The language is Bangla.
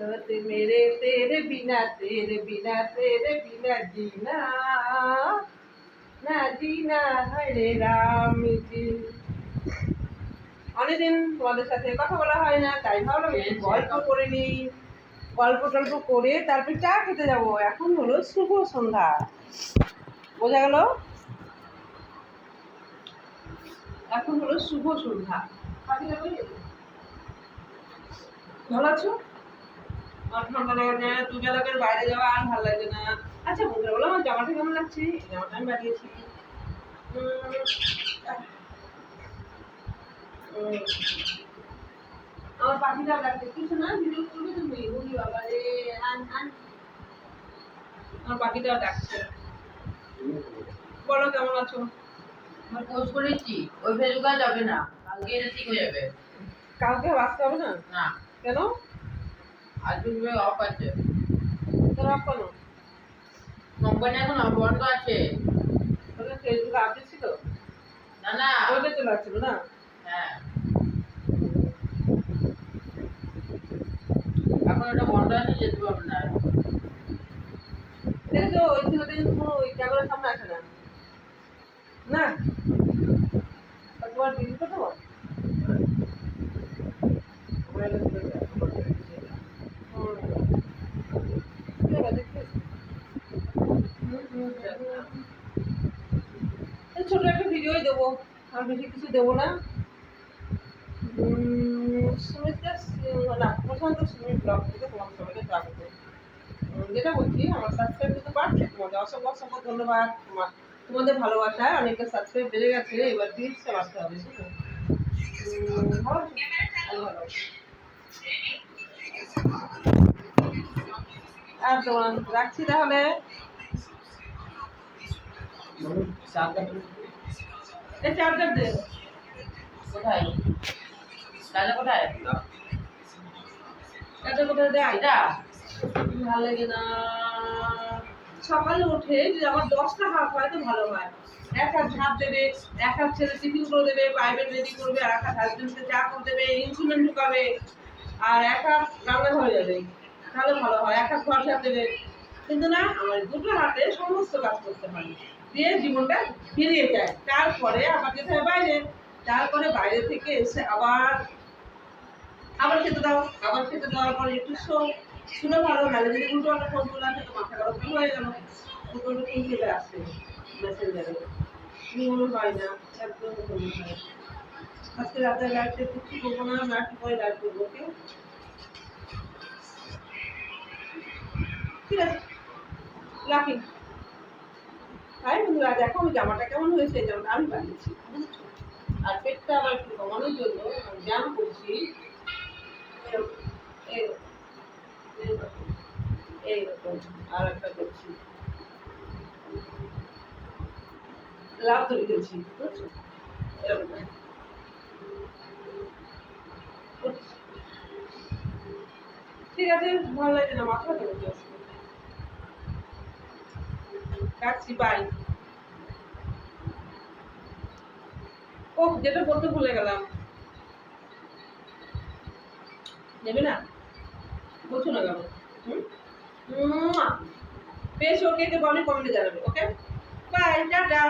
साथ मेरे तेरे बिना तेरे बिना तेरे बिना जीना না জিনা হরে রাম জি অনেকদিন তোমাদের সাথে কথা বলা হয় না তাই ভাবলাম একটু গল্প করে নিই গল্প টল্প করে তারপর চা খেতে যাব এখন হলো শুভ সন্ধ্যা বোঝা গেল এখন হলো শুভ সন্ধ্যা পাখিটা কই গেছে? ভালো আছো আমার ঠান্ডা লাগে না দুবেলা করে বাইরে যাওয়া আর ভালো লাগে না। আচ্ছা বন্ধুরা বলো আমার জামাটা কেমন লাগছে? জামাটা আমি বানিয়েছি। উম, আহ, উম, আমার পাখিটা লাগছে কিছু না ভিডিও করবে তুমি। বলি বাবা রে আন আন। আমার পাখিটা ডাকছে। বলো কেমন আছো? আমার কোর্স করেছি ওই ফেসবুক যাবে না। কালকে ঠিক হয়ে যাবে। কালকে বাঁচতে হবে না? না। কেন? আজকে অফ আছে? তোর অফ কেন কোম্পানি এখন বন্ধ আছে। তোদের ফেসবুকে আপডেট ছিল? না না। ওইটা চলে আসছিল না? হ্যাঁ। এখন এটা বন্ধ আছে যেতে পারবে না। দেখো ওই ছেলেটা কিন্তু কোনো ওই ক্যামেরার সামনে আসে না। না? তোমার দিদি তো তোমার ছোট একটা ভিডিওই দেবো। আর বেশি কিছু দেবো না। সুমিত্রা প্রশান্ত সুমিত ব্লগ থেকে তোমার সবাইকে স্বাগত। যেটা বলছি, আমার সাবস্ক্রাইব কিন্তু বাড়ছে তোমাদের। অসংখ্য অসংখ্য ধন্যবাদ তোমার, তোমাদের ভালোবাসায়। অনেকটা সাবস্ক্রাইব বেড়ে গেছে, এবার রিলসটা বাড়তে হবে। আর তোমার, রাখছি তাহলে। সকালে উঠে যদি আমার দশটা হাত হয় তো ভালো হয়। এক হাত ঝাঁপ দেবে, এক হাত ছেলে টিফিন করে দেবে প্রাইভেট রেডি করবে, আর এক হাত হাজবেন্ডকে চা করে দেবে ইনস্ট্রুমেন্ট ঢুকাবে, আর এক হাত রান্না হয়ে যাবে। তাহলে ভালো হয়। এক হাত ঘর ঝাঁপ দেবে। কিন্তু না আমার দুটো হাতে সমস্ত কাজ করতে হয় দিয়ে জীবনটা ফিরিয়ে যায় তারপরে আবার যেতে হয় বাইরে। তারপরে বাইরে থেকে এসে আবার আবার খেতে দাও। আবার খেতে দেওয়ার পরে একটু শো। শুনে ভালো নাহলে যদি উল্টো একটা ফোন আসে তো মাথা খারাপ হয়ে গেল। উল্টো ফোন চলে আসছে মেসেঞ্জারে মনে হয় না, একদম মনে হয় আজকে রাতে লাইটটা কিছু করব না না একটু পরে লাইট ওকে? ঠিক আছে। রাখি। তাই বন্ধুরা, দেখো আমি জামাটা কেমন হয়েছে জামাটা আমি বানিয়েছি। আর পেটটা আবার একটু কমানোর জন্য ব্যায়াম করছি। আর একটা ঠিক আছে, ভালো লাগে না? মাথা ধরে রাখছি বাই ও, যেটা বলতে ভুলে গেলাম। নেবে না? বলছো না? মুয়া। বেশ ওকে বলে কমেন্টে জানাবে ওকে বাই টাটা।